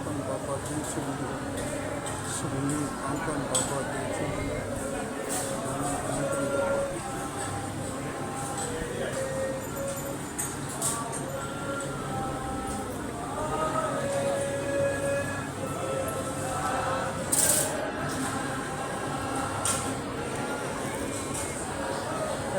Anton Baba Deep Singh, Sunni Anton Baba Deep Singh.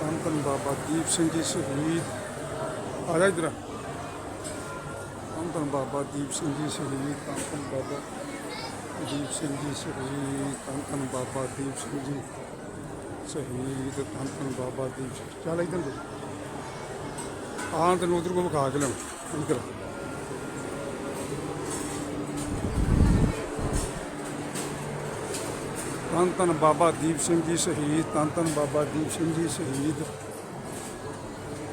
ਧੰਨ ਧੰਨ ਬਾਬਾ ਦੀਪ ਸਿੰਘ ਜੀ ਸ਼ਹੀਦ। ਆ ਜਾ ਇਧਰ। ਧੰਨ ਧੰਨ ਬਾਬਾ ਦੀਪ ਸਿੰਘ ਜੀ ਸ਼ਹੀਦ ਧੰਨ ਧੰਨ ਬਾਬਾ ਦੀਪ ਸਿੰਘ ਜੀ ਸ਼ਹੀਦ ਧੰਨ ਧੰਨ ਬਾਬਾ ਦੀਪ ਸਿੰਘ ਜੀ ਸ਼ਹੀਦ ਧੰਨ ਧੰਨ ਬਾਬਾ ਦੀਪ ਸਿੰਘ ਚੱਲ ਇਧਰ ਦੇ ਤੈਨੂੰ ਉਧਰ ਕੋ ਵਿਖਾ ਕੇ ਲਿਆਉਂ ਇਧਰ ਧੰਨ ਧੰਨ ਬਾਬਾ ਦੀਪ ਸਿੰਘ ਜੀ ਸ਼ਹੀਦ ਧੰਨ ਧੰਨ ਬਾਬਾ ਦੀਪ ਸਿੰਘ ਜੀ ਸ਼ਹੀਦ।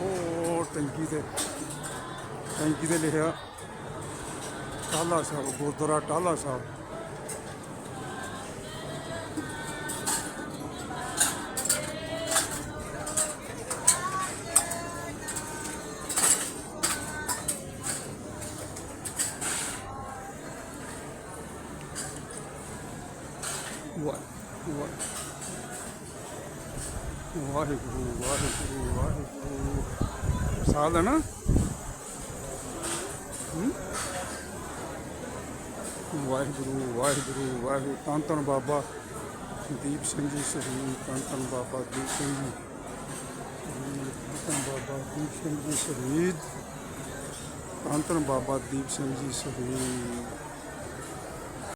ਉਹ ਟੈਂਕੀ ਤੇ ਟੈਂਕੀ ਤੇ ਲਿਖਿਆ ਟਾਲਾ ਸਾਹਿਬ, ਗੁਰਦੁਆਰਾ ਟਾਲਾ ਸਾਹਿਬ। ਵਾਹ ਵਾਹ ਵਾਹਿਗੁਰੂ ਵਾਹਿਗੁਰੂ ਵਾਹਿਗੁਰੂ ਸਾਲ ਹੈ ਨਾ ਹੂੰ? ਵਾਹਿਗੁਰੂ ਵਾਹਿਗੁਰੂ ਵਾਹਿਗੁਰੂ ਧੰਨ ਧੰਨ ਬਾਬਾ ਦੀਪ ਸਿੰਘ ਜੀ ਸ਼ਹੀਦ ਧੰਨ ਧੰਨ ਬਾਬਾ ਦੀਪ ਸਿੰਘ ਜੀ ਸ਼ਹੀਦ, ਧੰਨ ਧੰਨ ਬਾਬਾ ਦੀਪ ਸਿੰਘ ਜੀ ਸ਼ਹੀਦ ਧੰਨ ਧੰਨ ਬਾਬਾ ਦੀਪ ਸਿੰਘ ਜੀ ਸ਼ਹੀਦ